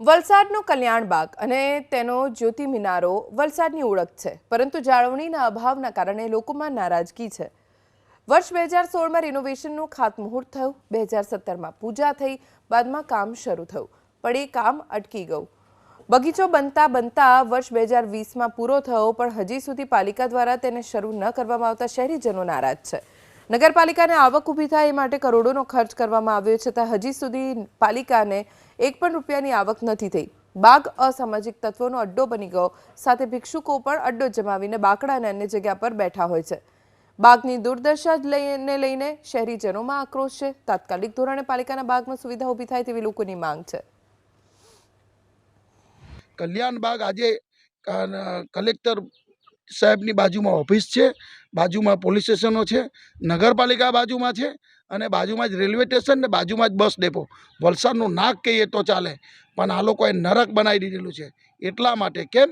વલસાડનો કલ્યાણબાગ અને તેનો જ્યોતિ મિનારો વલસાડની ઓળખ છે, પરંતુ જાળવણીના અભાવના કારણે લોકોમાં નારાજગી છે. વર્ષ બે હજાર સોળમાં રિનોવેશનનું ખાતમુહૂર્ત થયું, બે હજાર સત્તરમાં પૂજા થઈ, બાદમાં કામ શરૂ થયું પણ એ કામ અટકી ગયું. બગીચો બનતા બનતા વર્ષ બે હજાર વીસમાં પૂરો થયો, પણ હજી સુધી પાલિકા દ્વારા તેને શરૂ ન કરવામાં આવતા શહેરીજનો નારાજ છે. નગરપાલિકાને આવક ઊભી થાય એ માટે કરોડોનો ખર્ચ કરવામાં આવ્યો છતાં હજી સુધી પાલિકાને એક પણ રૂપિયાની આવક નથી થઈ. બાગ અસામાજિક તત્વોનો અડ્ડો બની ગયો. સાથે ભિક્ષુકો પણ અડ્ડો જમાવીને બાકડા અને અન્ય જગ્યા પર બેઠા હોય છે. બાગની દુર્દશા લઈને લઈને શહેરીજનોમાં આક્રોશ છે. તાત્કાલિક ધોરણે પાલિકાના બાગમાં સુવિધા ઊભી થાય તેવી લોકોની માંગ છે. કલ્યાણ બાગ આજે કલેક્ટર સાહેબની બાજુમાં ઓફિસ છે. બાજુમાં પોલીસ સ્ટેશનો છે. નગરપાલિકા બાજુમાં છે. અને બાજુમાં જ રેલવે સ્ટેશન ને બાજુમાં જ બસ ડેપો. વલસાડનું નાક કહીએ તો ચાલે, પણ આ લોકોએ નરક બનાવી દીધેલું છે. એટલા માટે કેમ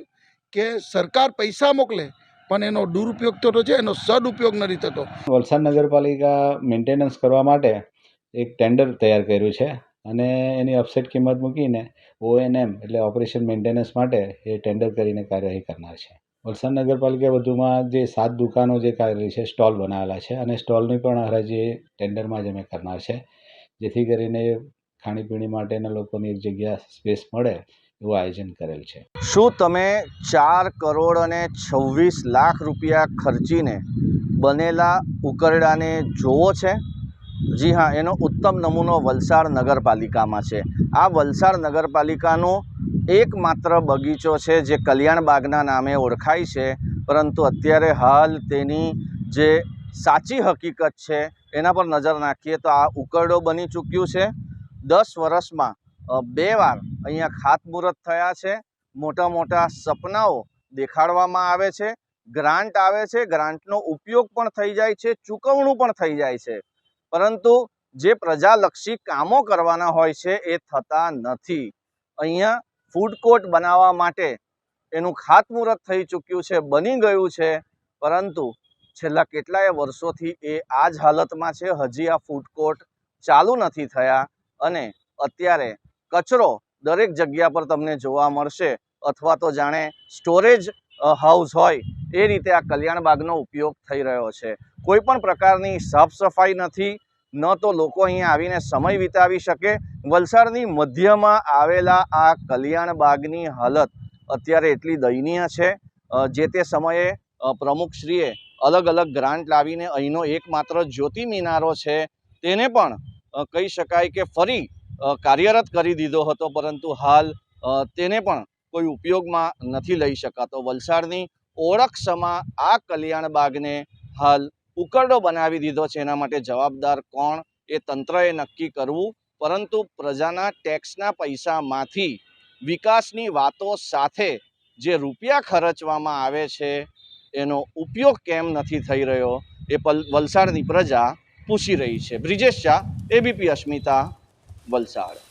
કે સરકાર પૈસા મોકલે, પણ એનો દુરુપયોગ થતો છે, એનો સદુપયોગ નથી થતો. વલસાડ નગરપાલિકા મેન્ટેનન્સ કરવા માટે એક ટેન્ડર તૈયાર કર્યું છે અને એની અપસેટ કિંમત મૂકીને ઓએનએમ એટલે ઓપરેશન મેન્ટેનન્સ માટે એ ટેન્ડર કરીને કાર્યવાહી કરનાર છે. વલસાડ નગરપાલિકા વધુમાં જે સાત દુકાનો જે કરેલી છે, સ્ટોલ બનાવેલા છે અને સ્ટોલની પણ હરાજી ટેન્ડરમાં જ અમે કરનાર છે. જેથી કરીને ખાણીપીણી માટેના લોકોની એક જગ્યા સ્પેસ મળે એવું આયોજન કરેલ છે. શું તમે ચાર કરોડ અને છવ્વીસ લાખ રૂપિયા ખર્ચીને બનેલા ઉકરડાને જોવો છે? જી હા, એનો ઉત્તમ નમૂનો વલસાડ નગરપાલિકામાં છે. આ વલસાડ નગરપાલિકાનો એકમાત્ર બગીચો છે જે કલ્યાણ બાગના નામે ઓળખાય છે, પરંતુ અત્યારે હાલ તેની જે સાચી હકીકત છે એના પર નજર નાખીએ તો આ ઉકરડો બની ચૂક્યું છે. દસ વર્ષમાં બે વાર અહીંયા ખાતમુહૂર્ત થયા છે. મોટા મોટા સપનાઓ દેખાડવામાં આવે છે. ગ્રાન્ટ આવે છે. ગ્રાન્ટનો ઉપયોગ પણ થઈ જાય છે. ચૂકવણું પણ થઈ જાય છે. પરંતુ જે પ્રજાલક્ષી કામો કરવાના હોય છે એ થતા નથી. અહીંયા ફૂડ કોર્ટ બનાવવા માટે એનું ખાતમુહૂર્ત થઈ ચૂક્યું છે, બની ગયું છે. પરંતુ છેલ્લા કેટલાય વર્ષોથી એ આ જ હાલતમાં છે. હજી આ ફૂડ કોર્ટ ચાલુ નથી થયા અને અત્યારે કચરો દરેક જગ્યા પર તમને જોવા મળશે અથવા તો જાણે સ્ટોરેજ હાઉસ હોય એ રીતે આ કલ્યાણ બાગનો ઉપયોગ થઈ રહ્યો છે. કોઈ પણ પ્રકારની સાફ સફાઈ નથી ન તો લોકો અહીંયા આવીને સમય વિતાવી શકે. વલસાડની મધ્યમાં આવેલા આ કલ્યાણ બાગની હાલત અત્યારે એટલી દયનીય છે. જે તે સમયે પ્રમુખશ્રીએ અલગ અલગ ગ્રાન્ટ લાવીને અહીંનો એકમાત્ર જ્યોતિ મિનારો છે તેને પણ કહી શકાય કે ફરી કાર્યરત કરી દીધો હતો. પરંતુ હાલ તેને પણ કોઈ ઉપયોગમાં નથી લઈ શકાતો. વલસાડની ઓળખ સમા આ કલ્યાણ બાગને હાલ ઉકરડો બનાવી દીધો છે. એના માટે જવાબદાર કોણ? એ તંત્રએ નક્કી કરવું. પરંતુ પ્રજાના ટેક્સના પૈસામાંથી વિકાસની વાતો સાથે જે રૂપિયા ખર્ચવામાં આવે છે, એનો ઉપયોગ કેમ નથી થઈ રહ્યો? એ વલસાડની પ્રજા પૂછી રહી છે. બ્રિજેશ શાહ, એબીપી અસ્મિતા, વલસાડ.